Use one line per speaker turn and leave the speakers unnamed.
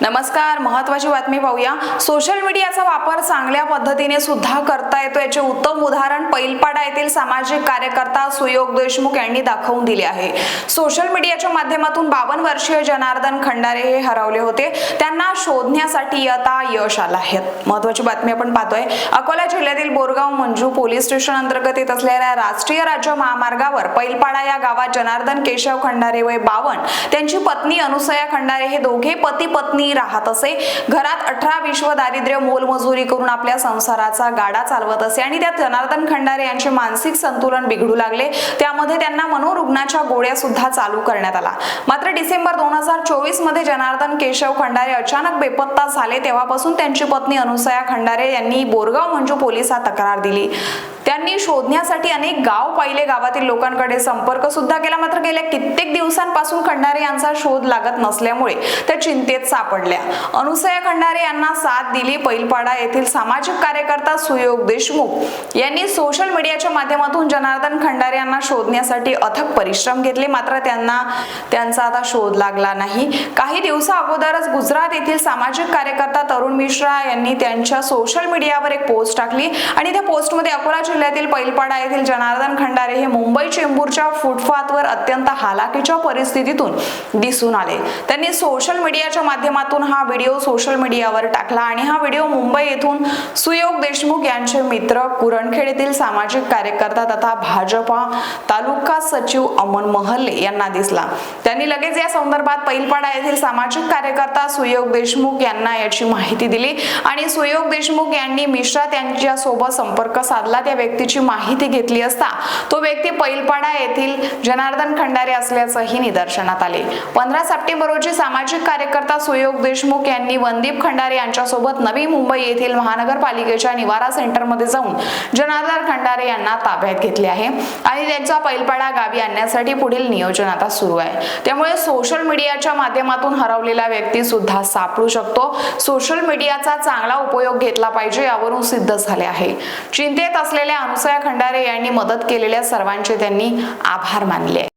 नमस्कार महत्वाची बातमी पाहूया. सोशल मीडियाचा वापर चांगल्या पद्धतीने सुद्धा करता येतो. याचे उत्तम उदाहरण पैलपाडा येथील सामाजिक कार्यकर्ता सुयोग देशमुख यांनी दाखवून दिले आहे. सोशल मीडियाच्या माध्यमातून बावन्न वर्षीय जनार्दन खंडारे हे हरवले होते. त्यांना शोधण्यासाठी आता यश आलं आहे. महत्वाची बातमी आपण पाहतोय. अकोला जिल्ह्यातील बोरगाव मंजू पोलीस स्टेशन अंतर्गत येत असलेल्या राष्ट्रीय राज्य महामार्गावर पैलपाडा या गावात जनार्दन केशव खंडारे वय बावन त्यांची पत्नी अनुसया खंडारे हे दोघे पती पत्नी राहत असे? घरात अठरा विश्व दारिद्र्य मोलमजुरी करून आपल्या संसाराचा गाडा चालवत असे आणि त्यात जनार्दन खंडारे यांचे मानसिक संतुलन बिघडू लागले. त्यामध्ये त्यांना मनोरुग्णाच्या गोळ्या सुद्धा चालू करण्यात आला. मात्र डिसेंबर दोन हजार चोवीसमध्ये जनार्दन केशव खंडारे अचानक बेपत्ता झाले. तेव्हापासून त्यांची पत्नी अनुसया खंडारे यांनी बोरगाव मंजू पोलिसात तक्रार दिली. त्यांनी शोधण्यासाठी अनेक गाव पाहिले गावातील लोकांकडे संपर्क सुद्धा केला. मात्र गेल्या कित्येक दिवसांपासून खंडारे यांचा शोध लागत नसल्यामुळे त्या चिंतेत सापडल्या. अनुसया खंडारे यांना साथ दिली पैलपाडा येथील सामाजिक कार्यकर्ता सुयोग देशमुख यांनी सोशल मीडियाच्या माध्यमातून जनार्दन खंडारे यांना शोधण्यासाठी अथक परिश्रम घेतले. मात्र त्यांना त्यांचा आता शोध लागला नाही. काही दिवसा अगोदरच गुजरात येथील सामाजिक कार्यकर्ता तरुण मिश्रा यांनी त्यांच्या सोशल मीडियावर एक पोस्ट टाकली आणि त्या पोस्टमध्ये अकोला जिल्ह्यातील पैलपाडा येथील जनार्दन खंडारे हे मुंबई चेंबूरच्या फुटपाथवर अत्यंत हालाकीच्या परिस्थितीतून दिसून आले. त्यांनी सोशल मीडियाच्या माध्यमातून हा व्हिडिओ सोशल मीडियावर टाकला आणि हा व्हिडिओ मुंबई येथून सुयोग देशमुख यांचे मित्र कुरणखेड येथील सामाजिक कार्यकर्ता तथा भाजपा तालुका सचिव अमन महल्ले यांना दिसला. त्यांनी लगेच या संदर्भात पैलपाडा येथील सामाजिक कार्यकर्ता सुयोग देशमुख यांना याची माहिती दिली आणि सुयोग देशमुख यांनी मिश्रा त्यांच्यासोबत संपर्क साधला. त्या व्यक्तीची माहिती घेतली असता तो व्यक्ती पैलपाडा येथील जनार्दन खंडारे असल्याचंही निदर्शनात आले. पंधरा सप्टेंबर रोजी सामाजिक कार्यकर्ता सुयोग देशमुख यांनी वनदीप खंडारे यांच्यासोबत नवी मुंबई येथील महानगरपालिकेच्या निवारा सेंटरमध्ये जाऊन जनार्दन खंडारे यांना ताब्यात घेतले आहे आणि त्यांचा पैलपाडा गावी आणण्यासाठी पुढील नियोजन आता सुरू आहे. त्यामुळे सोशल मीडियाच्या माध्यमातून हरवलेला व्यक्ती सुद्धा सापडू शकतो. सोशल मीडियाचा चांगला उपयोग घेतला पाहिजे यावरून सिद्ध झाले आहे. चिंतेत असलेल्या अनुसया खंडारे यांनी मदत केलेल्या सर्वांचे त्यांनी आभार मानले